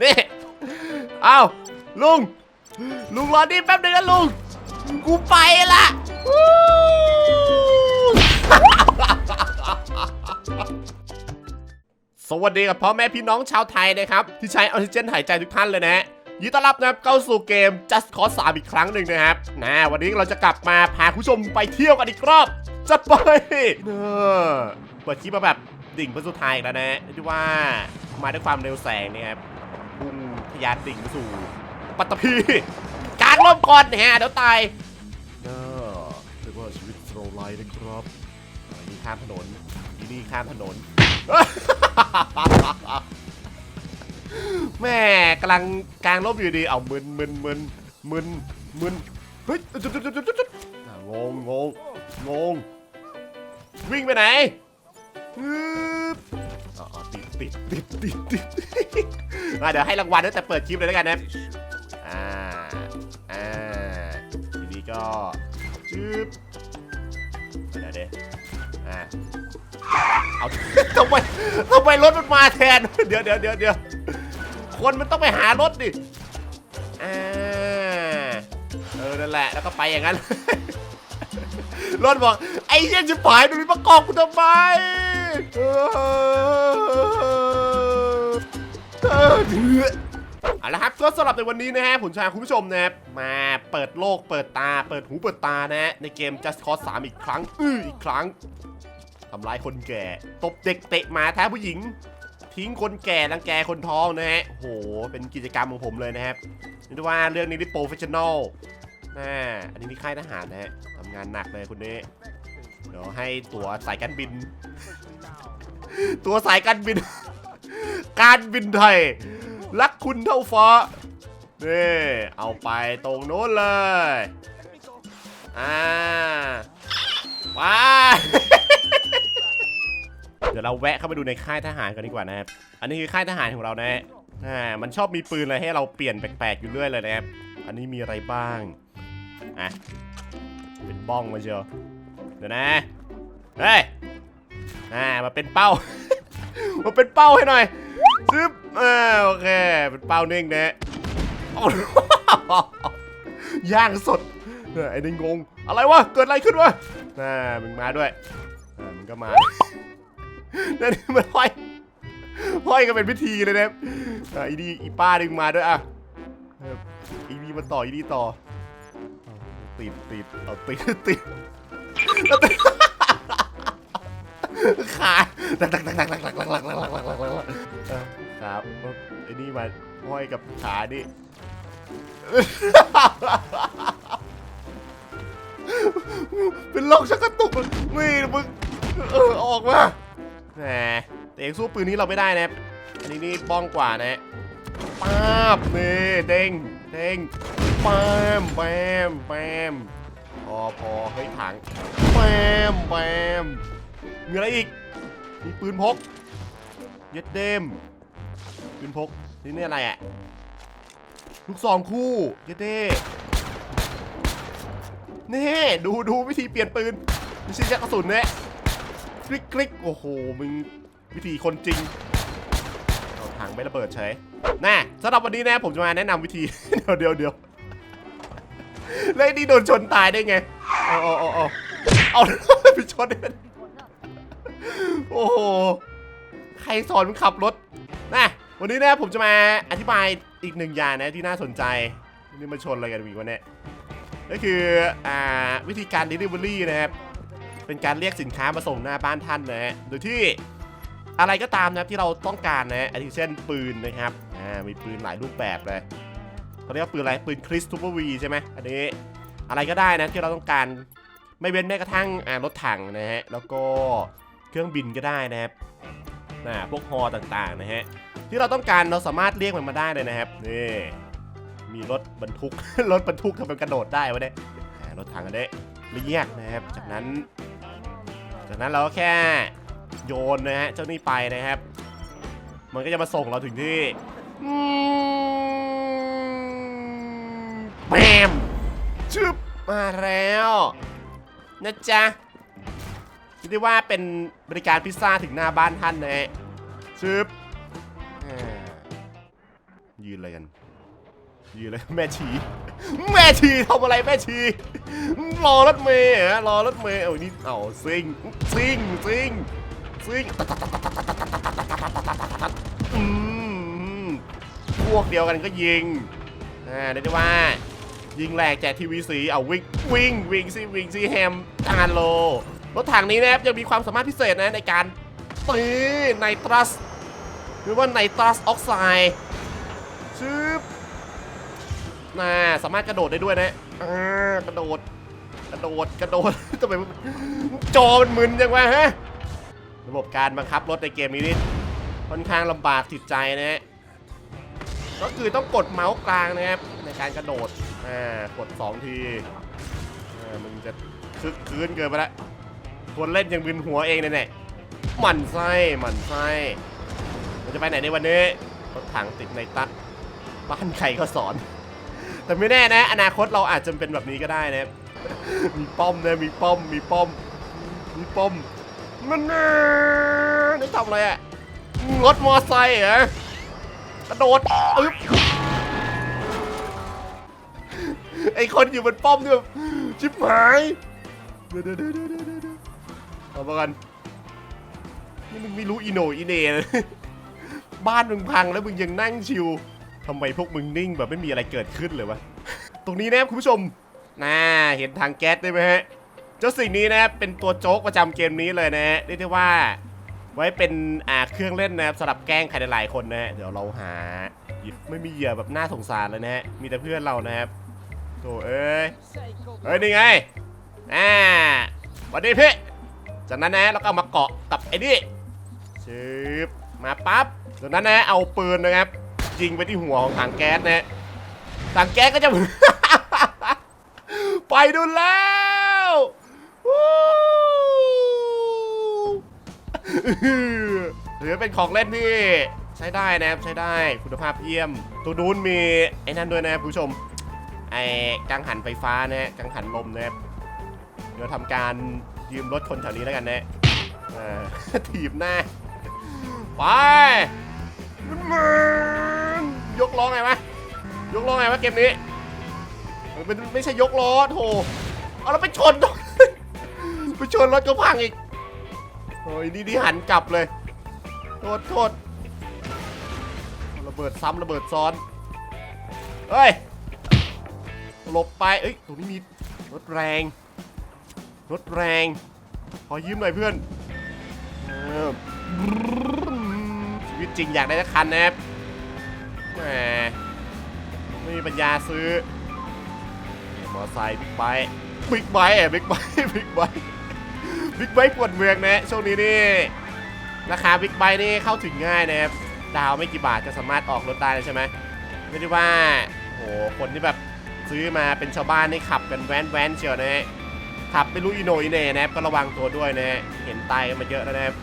นี่เอาลุง ลุงรอนี่แป๊บนึงนะลุง กูไปละสวัสดีกับพ่อแม่พี่น้องชาวไทยนะครับ ที่ใช้ออกซิเจนหายใจทุกท่านเลยนะยินดีต้อนรับนะครับเข้าสู่เกม Just Cause 3 อีกครั้งหนึ่งนะครับนะวันนี้เราจะกลับมาพาคุณผู้ชมไปเที่ยวกันอีกรอบจัดไปเนอเปิดคลิปมาแบบดิ่งเพื่อสุดท้ายแล้วนะที่ว่ามาด้วยความเร็วแสงนี่ครับ พุ่งทะยานดิ่งไปสู่ ปัตตภีกลางร่มก่อนแฮะเดี๋ยวตายเนอะเรียกว่าชีวิตโซลไลน์นะครับอันนี้ข้ามถนนที่นี่ข้ามถนนแม่กำลังกลางร่มอยู่ดีเอามึนมึนมึนมึนมึนเฮ้ยจุดจุดจุดจุดจุดอะงงงงงงวิ่งไปไหนฮึบอ๋ออ๋อ ติดติดติดติดติดอะเดี๋ยวให้รางวัลตั้งแต่เปิดคลิปเลยแล้วกันนะอ่าอ่าทีนี้ก็จึ๊บเดี๋ยวเดี๋ยวอ่าเอาทำไมทำไมรถมันมาแทน เดี๋ยวเดี๋ยวเดี๋ยวเดี๋ยวคนมันต้องไปหารถดิอ่าเออนั่นแหละแล้วก็ไปอย่างนั้นรถบอกไอ้เชี่ยจะผายดูนี่ประกอบกูทำไม เอาละครับก็สำหรับในวันนี้นะฮะผมชาคุณผู้ชมนะครับมาเปิดโลกเปิดตา เปิดหูเปิดตานะฮะในเกม Just Cause 3 อีกครั้งอื้ออีกครั้งทำร้ายคนแก่ ตบเด็กเตะหมาแท้ผู้หญิง ทิ้งคนแก่รังแกคนท้องนะฮะโหเป็นกิจกรรมของผมเลยนะครับนี่ว่าเรื่องนี้ที่โปรเฟชชั่นอลน่าอันนี้ที่ค่ายทหารนะฮะทำงานหนักเลยคุณนี้เดี๋ยวให้ตั๋วสายการบิน ตัวสายการบิน การบินไทย รักคุณเท่าฟ้านี่เอาไปตรงโน้นเลย อ่าว้าเดี๋ยวเราแวะเข้าไปดูในค่ายทหารกันดีกว่านะครับ อันนี้คือค่ายทหารของเรานะฮะอ่ามันชอบมีปืนอะไรให้เราเปลี่ยนแปลกๆอยู่เรื่อยเลยนะครับ อันนี้มีอะไรบ้าง อะ เป็นบ้องมาเชียวเดี๋ยวนะ เฮ้ย อ่ามาเป็นเป้า มาเป็นเป้าให้หน่อยซึบอ่าโอเค เป็นเป้านิ่งนะย่างสดเออไอ้นี่งง อะไรวะ เกิดอะไรขึ้นวะอ่ามึงมาด้วยอ่ามึงก็มานั่นมันห้อยห้อยกันเป็นพิธีเลยนะอะอีดีอีป้าดึงมาด้วยอะอีดีมาต่ออีดีต่อติดติดเอาติดติด เอาติดขาตักตักตักตักตักตักตักตักตักตักตักตักตักตักครับไอ้นี่มาห้อยกับขาดิเป็นโรคชักกระตุกไม่มึงเออออกมาแหมแต่เองสู้ปืนนี้เราไม่ได้นะครับอันนี้นี่บ้องกว่านะป้าบนี่เด้งเด้งปามแปมแปมพอพอเฮ้ยถังแปมแปม มีอะไรอีก มีปืนพก เย็ดเดม ปืนพก นี่นี่อะไรอะลูกซองคู่ เย็ดเด้นี่ดูดูวิธีเปลี่ยนปืนไม่ใช่แค่กระสุนเนี่ยคลิกคลิกโอ้โห มึงวิธีคนจริงเอาถังไม่ระเบิดใช้น่สำหรับวันนี้นะผมจะมาแนะนำวิธี เดี๋ยวเดี๋ยวเดี๋ยวแล้วไอ้นี่โดนชนตายได้ไง เอาเอาเอาเอาเอาไปชนได้ โอ้โห ใครสอนมึงขับรถนะวันนี้นะผมจะมาอธิบายอีกหนึ่งอย่างนะที่น่าสนใจ นี่มาชนอะไรกันอีกวะเนี่ยก็คืออ่าวิธีการ delivery นะครับ เป็นการเรียกสินค้ามาส่งหน้าบ้านท่านนะฮะ โดยที่อะไรก็ตามนะครับที่เราต้องการนะอาทิเช่นปืนนะครับ อ่า มีปืนหลายรูปแบบเลยเขาเรียกว่าปืนอะไร ปืนคริสทูเปอร์วีใช่ไหมอันนี้อะไรก็ได้นะที่เราต้องการ ไม่เว้นแม้กระทั่งอ่ารถถังนะฮะ แล้วก็ เครื่องบินก็ได้นะครับนะพวกฮอต่างๆนะฮะที่เราต้องการเราสามารถเรียกมันมาได้เลยนะครับนี่มีรถบรรทุก รถบรรทุกทำเป็นกระโดดได้วะเนี่ยรถถังอันนี้เรียกนะครับ จากนั้น จากนั้นเราก็แค่โยนนะฮะเจ้านี่ไปนะครับ มันก็จะมาส่งเราถึงที่อืมแปมชึบมาแล้วนะจ๊ะ เรียกได้ว่าเป็นบริการพิซซ่าถึงหน้าบ้านท่านนะฮะชึบอ่ายืนอะไรกัน ยืนเลยแม่ชี แม่ชีทำอะไรแม่ชี รอรถเมย์เหรอรถเมย์เอานี่เอาซิงซิงซิงซิงอืมพวกเดียวกันก็ยิงอ่าเรียกได้ว่ายิงแหลกแจกทีวีสีเอาวิ่งวิ่งวิ่งสิวิ่งสิแฮมทานโล รถถังนี้นะครับยังมีความสามารถพิเศษนะในการตีไนตรัสหรือว่าไนตรัสออกไซด์ชึบน่าสามารถกระโดดได้ด้วยนะอ่ากระโดด กระโดดกระโดดทำไมมันจอมันมึนจังวะฮะระบบการบังคับรถในเกมนี้นี่ค่อนข้างลำบากจิตใจนะฮะก็คือต้องกดเมาส์กลางนะครับในการกระโดดอ่ากด 2 ทีอ่ามันจะคึกคืนเกินไปละ คนเล่นยังมึนหัวเองเนี่ยหมันไส้หมันไส้เราจะไปไหนในวันนี้รถถังติดในตัดบ้านใครก็สอน แต่ไม่แน่นะ อนาคตเราอาจจะเป็นแบบนี้ก็ได้นะมีป้อมนะมีป้อมมีป้อมมีป้อมมันน่ะนี่ทำอะไรอะรถมอไซค์เหรอกระโดดอึ๊บไอคนอยู่บนป้อมเนี่ยชิบหายเดี๋ยวเดี๋ยวเดี๋ยว เอามากันนี่มึงไม่รู้อีโหนอีเนเลยบ้านมึงพังแล้วมึงยังนั่งชิวทำไมพวกมึงนิ่งแบบไม่มีอะไรเกิดขึ้นเลยวะ ตรงนี้นะครับคุณผู้ชมน่าเห็นทางแก๊สได้ไหมฮะ เจ้าสิ่งนี้นะเป็นตัวโจ๊กประจำเกมนี้เลยนะฮะเรียกได้ว่า ไว้เป็นอ่าเครื่องเล่นนะครับสำหรับแกล้งใครหลายๆคนนะฮะเดี๋ยวเราหา ไม่มีเหยื่อแบบน่าสงสารเลยนะฮะ มีแต่เพื่อนเรานะครับโถเอ้ย เฮ้ยนี่ไง อ่าสวันนี้พี่ จากนั้นนะแล้วก็มาเกาะกับไอ้นี่ชืบมาปั๊บจากนั้นนะเอาปืนนะครับยิงไปที่หัวของถังแก๊สนะฮะถังแก๊สก็จะ ไปดูแล้ววู้ถือเป็นของเล่นที่ใช้ได้นะครับใช้ได้คุณภาพเยี่ยม ตัวนู้นมีไอ้นั่นด้วยนะครับคุณผู้ชมไอ้กังหันไฟฟ้านะฮะกังหันลมนะครับเดี๋ยวทำการ ยืมรถคนแถวนี้แล้วกันนะอ่าถีบหน้า ไปมันยกล้อไงวะยกล้อไงวะเกมนี้มันเป็นไม่ใช่ยกล้อโถเอาแล้วไปชนไปชนรถก็พังอีกโอ้ยนี่นี่หันกลับเลยโทษโทษระเบิดซ้ำระเบิดซ้อนเฮ้ยหลบไปเอ้ยตรงนี้มีรถแรง รถแรง ขอยืมหน่อยเพื่อนออชีวิตจริงอยากได้สักคันนะครับแหมไม่มีปัญญาซื้อมอไซค์บิ๊กไบค์บิ๊กไบค์อะบิ๊กไบค์บิ๊กไบค์บิ๊กไบค์ปวดเมืองนะช่วงนี้นี่ราคาบิ๊กไบค์นี่เข้าถึงง่ายนะครับดาวไม่กี่บาทก็สามารถออกรถได้ใช่ไหมไม่ได้ว่าโหคนที่แบบซื้อมาเป็นชาวบ้านนี่ขับกันแว้นแว้นเชียวนะ ขับไม่รู้อีโนอีเน่นะครับก็ระวังตัวด้วยนะฮะเห็นตายกันมาเยอะแล้วนะครับ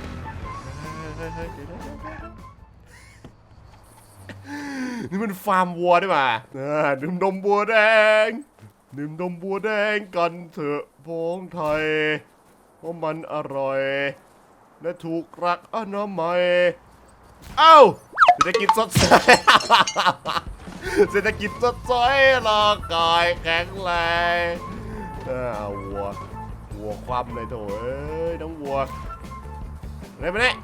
นี่มันฟาร์มวัวด้วยว่ะอ่าดื่มนมบัวแดงดื่มนมบัวแดงกันเถอะพ้องไทยเพราะมันอร่อย และถูกรักอนามัย เอ้าเศรษฐกิจสดใสเศรษฐกิจสดใสร่างกายแข็งแรงออเอาวัว วัวคว่ำเลยโถเอ้ยน้องวัวอะไรมาเนี่ย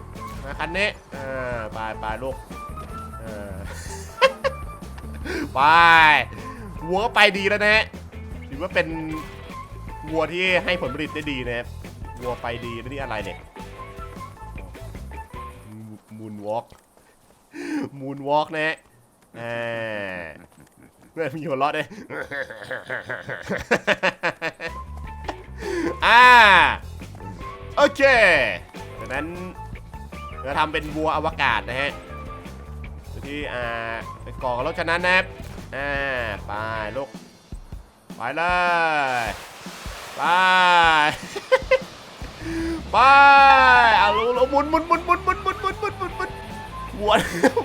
มาคันนี้อ่าไปไปลูกเออไปวัวก็ไปดีแล้วนะฮะถือว่าเป็นวัวที่ให้ผลผลิตได้ดีนะครับวัวไปดีนี่อะไรเนี่ยมูนวอล์กมูนวอล์กนะฮะอ่าเพื่อนมีหัวเราะด้วย อ่า โอเคจากนั้นเราทำเป็นวัวอวกาศนะฮะที่อ่าไปก่อกับรถคันนั้นนะครับอ่าไปลูกไปเลยไป ไปเอาลูกหมุนหมุนหมุนหมุนหมุนหมุนหมุนหมุนหมุนหมุนวัว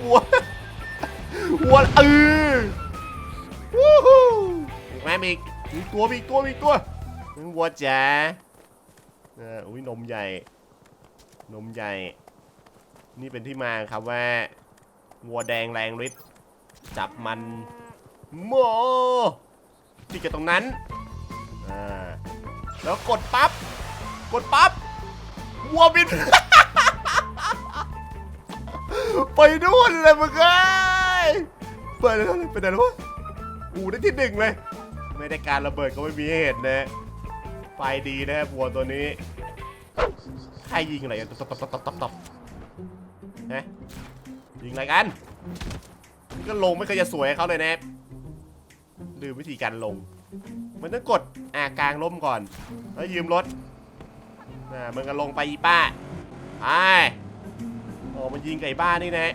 วัววัวเออวู้ฮู้อีกไหมมีอีกมีอีกตัวมีอีกตัวมีอีกตัว นึกวัวจ๋าเอออุ้ยนมใหญ่ นมใหญ่ นี่เป็นที่มาครับว่า วัวแดงแรงฤทธิ์จับมันโมติดกันตรงนั้นอ่าแล้วกดปั๊บ กดปั๊บ วัวบิน ไปนู่นเลยมึงเอ้ยเปิดแล้วไปไหนแล้ววะกูได้ที่หนึ่งเลย ไม่ได้การระเบิดก็ไม่มีให้เห็นนะ ไปดีนะครับวัวตัวนี้ใครยิงอะไรกันตบตบตบตบตบตบนะยิงอะไรกันนี่ก็ลงไม่เคยจะสวยเขาเลยนะลืมวิธีการลง มันต้องกดอ่ากลางล่มก่อน แล้วยืมรถนะมันก็ลงไปอีป้าไปโอ้มันยิงไก่บ้านนี่นะ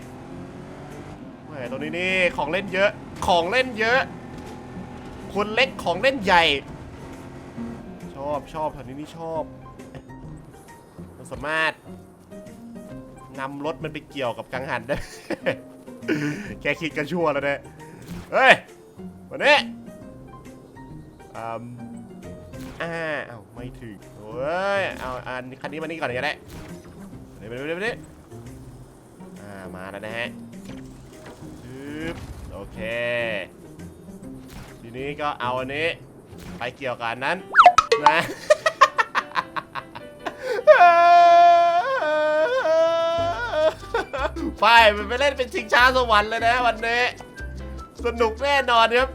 แหมตรงนี้นี่ของเล่นเยอะของเล่นเยอะคนเล็กของเล่นใหญ่ อบชอบแถวนี้นี่ชอบ มันสามารถนำรถมันไปเกี่ยวกับกังหันได้แค่คิดกันชั่วแล้วเนี่ยเฮ้ยวันนี้อืมอ่าเอาไม่ถึงโอ้ยเอาอันคันนี้มานี่ก่อนก็ได้เดี๋ยวเดี๋ยวเดี๋ยวเดี๋ยวอ่ามาแล้วนะฮะปึ๊บโอเค ทีนี้ก็เอาอันนี้ ไปเกี่ยวกับอันนั้ นะ ไปมันไปเล่นเป็นชิงช้าสวรรค์เลยนะวันนี้ สนุกแน่นอนครับ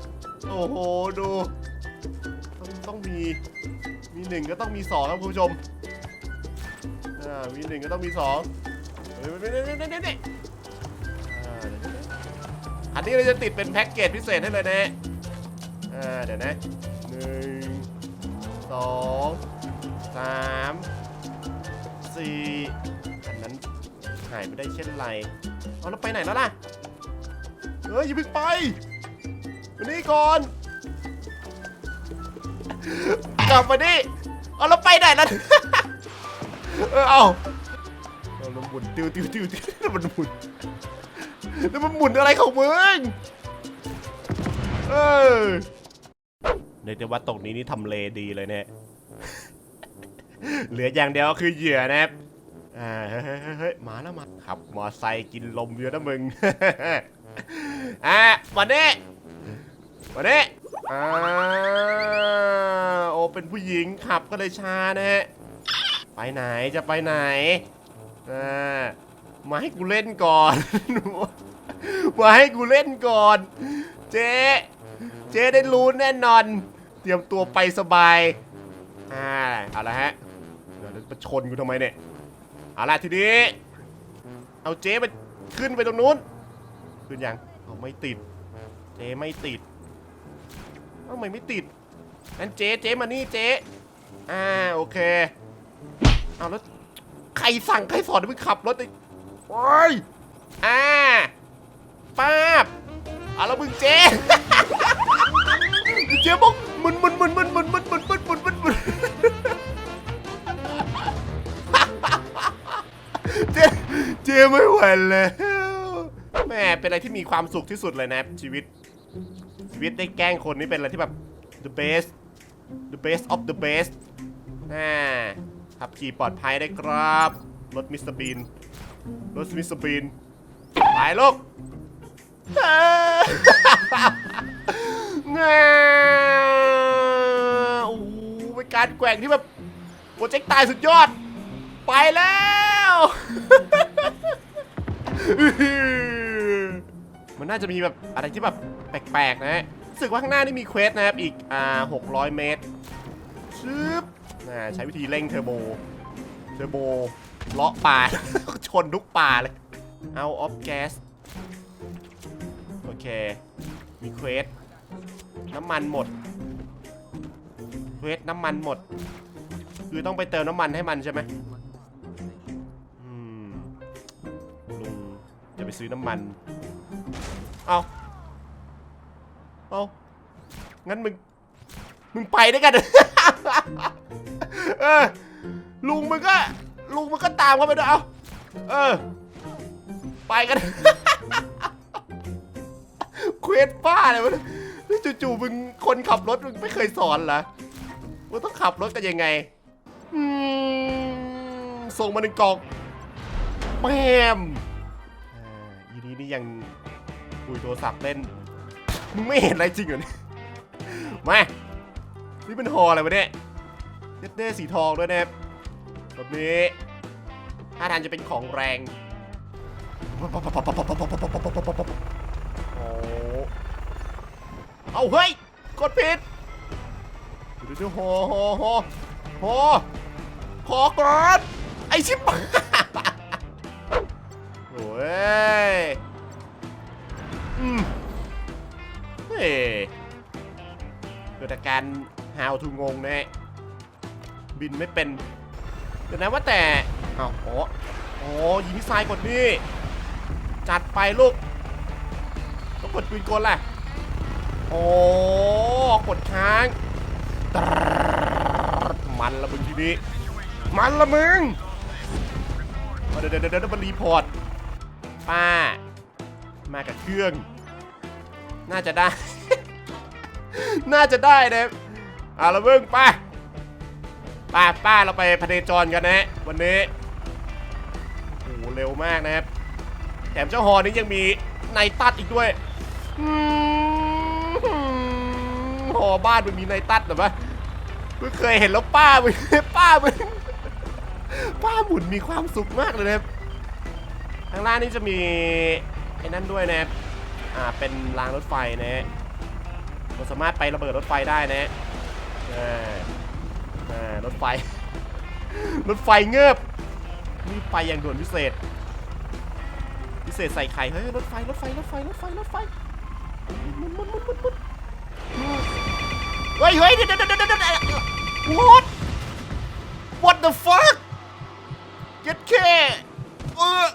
โอ้โห ดู ต้องต้องมี มีหนึ่งก็ต้องมีสองครับคุณผู้ชม อ่า มีหนึ่งก็ต้องมีสองเฮ้ยเฮ้ยเฮ้ยเฮ้ยเฮ้ยเฮ้ยเฮ้ยอ่าเดี๋ยวๆอันนี้เราจะติดเป็นแพ็กเกจพิเศษให้เลยนะ อ่า เดี๋ยวนะ สองสามสี่อันนั้นหายไปได้เช่นไรเอาแล้วไปไหนแล้วล่ะเฮ้ยอย่าเพิ่งไปมานี่ก่อน กลับมาดิเอาแล้วไปไหนล่ะเออเอาเอาล้วหมุนติวติวติวติวแล้วมันหมุนแล้วมันหมุนอะไรของมึงเออ เรียกได้ว่าตรงนี้นี่ทำเลดีเลยเนี่ยเหลืออย่างเดียวคือเหยื่อนะครับอ่าเฮ้ยมาแล้วมาขับมอไซค์กินลมเยอะนะมึงอะวันนี้วันนี้อ่าโอเป็นผู้หญิงขับก็เลยช้านะฮะไปไหนจะไปไหนอ่ามาให้กูเล่นก่อนมาให้กูเล่นก่อน เจ๊ เจ๊ได้รู้แน่นอน เตรียมตัวไปสบายอ่าเอาละฮะเดี๋ยวจะชนกูทำไมเนี่ยเอาละทีนี้ เอาเจ๊ไปขึ้นไปตรงนู้น ขึ้นยังเอาไม่ติด เจ๊ไม่ติดเอ้าทำไมไม่ติดงั้นเจ๊เจ๊มานี่เจ๊อ่าโอเคเอาแล้วใครสั่งใครสอนให้มึงขับรถไอ้โอ้ยอ่าป้าบเอาแล้วมึงเจ๊ เจ๊บอกมึนมึนมึนมึนมึนมึนมึนมึนมึนมึนมึนเจ๊เจ๊ไม่ไหวแล้วแม่เป็นอะไรที่มีความสุขที่สุดเลยนะ ชีวิต ชีวิตได้แกล้งคนนี่เป็นอะไรที่แบบ the best the best of the best น่าขับขี่ปลอดภัยได้ครับ รถมิสเตอร์บีน รถมิสเตอร์บีน ไปลูก เงาโอ้โหเป็นการแกว่งที่แบบโปรเจกต์ตายสุดยอด ไปแล้วมันน่าจะมีแบบอะไรที่แบบแปลกๆนะฮะรู้สึกว่าข้างหน้านี่มีเควสนะครับ อีกอ่า600 เมตรชึบน่าใช้วิธีเร่งเทอร์โบ เทอร์โบเลาะป่า ชนทุกป่าเลย เอาออฟแก๊ส เค มีเควส น้ำมันหมด เควสน้ำมันหมด คือต้องไปเติมน้ำมันให้มันใช่ไหมอืมลุงจะไปซื้อน้ำมัน เอาเอางั้นมึง มึงไปด้วยกัน เออ ลุงมึงก็ ลุงมึงก็ตามเข้าไปด้วย เอาเออ ไปกัน ควสบ้าเลยวะเนี่ยแล้วจู่ๆมึงคนขับรถมึงไม่เคยสอนเหรอว่าต้องขับรถกันยังไงอืมส่งมาหนึ่งกล่องแปมอ่าอีนี้นี่ยังคุยโทรศัพท์เล่น มึงไม่เห็นอะไรจริงเหรอเนี่ยมา นี่เป็นฮออะไรวะเนี่ยเด็ดเด้สีทองด้วยนะครับแบบนี้ถ้าทางจะเป็นของแรง เอาเฮ้ย กดผิดเดี๋ยวเดี๋ยวโหโหโหโหขอก่อนไอชิบโอ้ยอืมเฮ้ยเกิดอาการ how to งงแน่บินไม่เป็นเดี๋ยวนะว่าแต่อ้าวอ๋ออ๋อยิงมิสไซล์กดนี่ จัดไปลูกต้องกดปืนกลแหละ โอ้กดค้างมันละมึงทีนี้ มันละมึงเอาเดี๋ยวเดี๋ยวเดี๋ยวมันรีพอร์ต ป้า มากับเครื่อง น่าจะได้ น่าจะได้นะเอาละมึงป้าป้าป้าเราไปพเนจรกันนะวันนี้โอ้เร็วมากนะครับ แถมเจ้าฮอนี้ยังมีในตัดอีกด้วย อืม อบ้านมันมีในตัดหรือปะเพิ่งเคยเห็นแล้วป้ามึงป้ามึงป้าหมุนมีความสุขมากเลยนะครับข้างล่างนี่จะมีไอ้นั่นด้วยนะครับอ่าเป็นรางรถไฟนะฮะเราสามารถไประเบิดรถไฟได้นะฮะอ่าอ่ารถไฟ รถไฟเงือบนี่ไปอย่างด่วนพิเศษ พิเศษใส่ไข่เฮ้ยรถไฟรถไฟรถไฟรถไฟรถไฟมุนมุนมุนมุนมุน เฮ้ยเฮ้ยเดี๋ยวเดี๋ยวเดี๋ยวเดี๋ยวเดี๋ยว what what the fuck get k เออ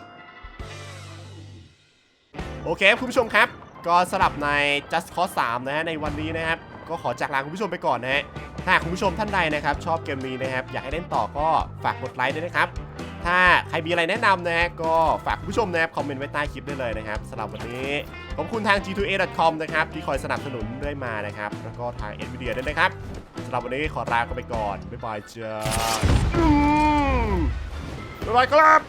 โอเคคุณผู้ชมครับ ก็สำหรับใน just cause 3 นะฮะในวันนี้นะครับ ก็ขอจากลาคุณผู้ชมไปก่อนนะฮะถ้าคุณผู้ชมท่านใดนะครับ ชอบเกมนี้นะครับ อยากให้เล่นต่อก็ฝากกดไลค์ด้วยนะครับ ถ้าใครมีอะไรแนะนำนะฮะก็ฝากผู้ชมนะครับคอมเมนต์ไว้ใต้คลิปได้เลยนะครับสำหรับวันนี้ขอบคุณทาง g2a.com นะครับที่คอยสนับสนุนเรื่อยมานะครับ แล้วก็ทาง nvidia ด้วยนะครับสำหรับวันนี้ขอลาไปก่อนบ๊ายบายจ้าอืมบ๊ายบายครับ